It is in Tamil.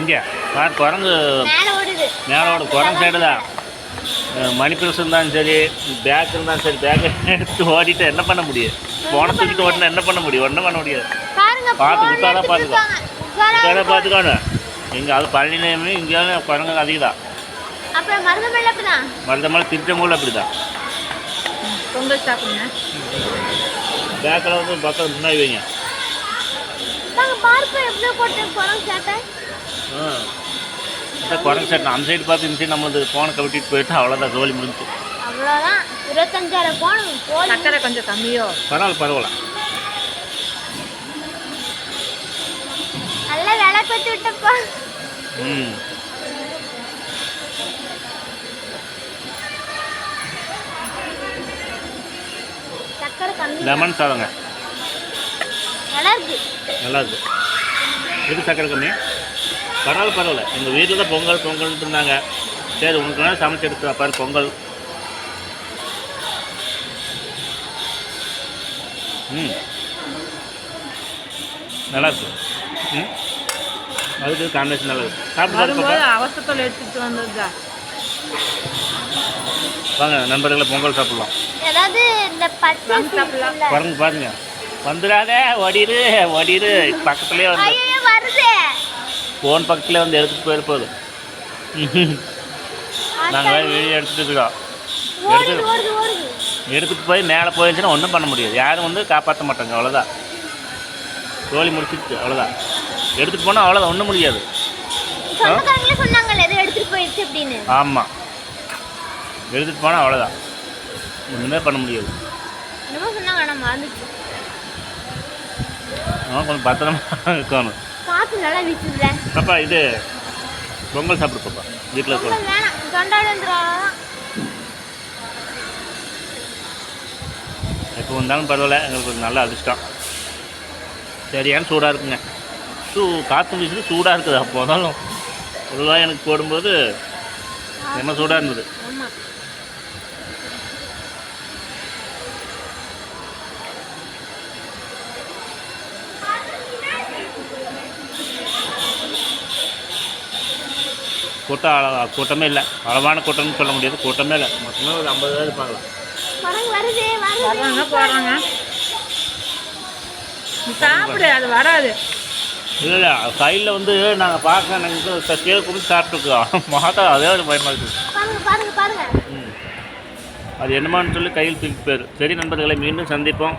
இங்கே பார் குரங்கு மேல ஓடுது. மேலோட குரங்கு சைடு தான். மணி பர்ஸ் இருந்தாலும் சரி பேக் இருந்தாலும் சரி பேக்கை எடுத்து ஓடிட்டு என்ன பண்ண முடியும்? போன தூக்கிட்டு ஓட்டினா என்ன பண்ண முடியும்? ஒன்றும் பண்ண முடியாது. பாருங்க பார்த்து எடுத்துட்டு பார்த்துக்கோ. இருக்கும். பார்த்துக்கோணும் இங்கே அது பழனி நேமே இங்கேயும் குரங்கு அதிகம் தான் அப்புறம் மருதமலை திருச்செங்கோல் அப்படி தான் பொங்கல் சாப்பிடுங்க. பேக்கில் வந்து பக்கம் முன்னாடி வைங்க. நாங்க பார்ப்போம் எப்படி போட்டு குரங்கு சேட்டை. ஆ. இந்த குரங்கு சைடு அந்த சைடு பார்த்து இந்த சைடு நம்மளது ஃபோனை கவிட்டிட்டு போயிட்டு அவ்வளோதான் ஜோலி முடிஞ்சு அவ்வளோதான் இருபத்தஞ்சாயிரம் போன் போலி. சக்கரை கொஞ்சம் கம்மியோ? பரவாயில்ல பரவாயில்ல. நல்லா விலை விட்டப்பா. ம். சக்கரை கம்மி லெமன் சாதங்க. நல்லா இருக்கு நல்லா இருக்கு எது சக்கரை கம்மி? பரவாயில்ல பரவாயில்ல. எங்கள் வீட்டில் தான் பொங்கல் பொங்கல்னு இருந்தாங்க. சரி உனக்கு வேணால் சமைச்சு எடுத்து பாரு பொங்கல். ம். நல்லா இருக்கு ம். அதுக்கு காம்பினேஷன் நல்லா இருக்கு சாப்பிட்டு. அவசரத்தில் எடுத்துட்டு வந்ததுதா வாங்க நண்பர்களை பொங்கல் சாப்பிட்லாம். ஏதாவது இந்த பச்சை சாப்பிடலாம். பாருங்க பாருங்க. வந்துடாதே ஓடிரு ஓடிரு. பக்கத்துலேயே வந்து ஃபோன் பக்கத்துலேயே வந்து எடுத்துகிட்டு போயிருப்போது நாங்கள் வேறு வெளியே எடுத்துகிட்டு இருக்கோம். எடுத்து எடுத்துகிட்டு போய் மேலே போயிருந்துச்சுன்னா ஒன்றும் பண்ண முடியாது. யாரும் வந்து காப்பாற்ற மாட்டாங்க அவ்வளோதான் தோழி முடிச்சிச்சு அவ்வளோதான் எடுத்துகிட்டு போனால் அவ்வளோதான் ஒன்றும் முடியாது. ஆமாம் எடுத்துகிட்டு போனால் அவ்வளோதான் ஒன்றுமே பண்ண முடியாது. ஆனால் கொஞ்சம் பத்திரமா இருக்கணும். காத்து நல்லா வீசுதுல. பாப்பா இது பொங்கல் சாப்பிடு பாப்பா வீட்டில் இருக்கணும் பொங்கல் வேணாம் எப்போ வந்தாலும் பரவாயில்ல. எங்களுக்கு ஒரு நல்ல அதிர்ஷ்டம். சரியான சூடாக இருக்குங்க? சூ காற்று வீசுது சூடாக இருக்குது? அப்போ வந்தாலும் பொதுவாக எனக்கு போடும்போது என்ன சூடாக இருந்தது? கூட்டம் அள- கூட்டமே இல்லை. அளவான கூட்டம்னு சொல்ல முடியாது. கூட்டமே இல்லை. மொத்தமே ஒரு ஐம்பது பேர் இருப்பாங்களா வர்றாங்க சாப்பிடு அது வராது. இல்லை இல்லை. சைடில் வந்து நாங்கள் பார்க்க நாங்கள் கீழே கொடுத்து சாப்பிட்ருக்கோம் மாதா அதே ஒரு பயமாக இருக்குது அது என்னமான்னு சொல்லி கையில் தூக்கி போயிரு சரி நண்பர்களை மீண்டும் சந்திப்போம்.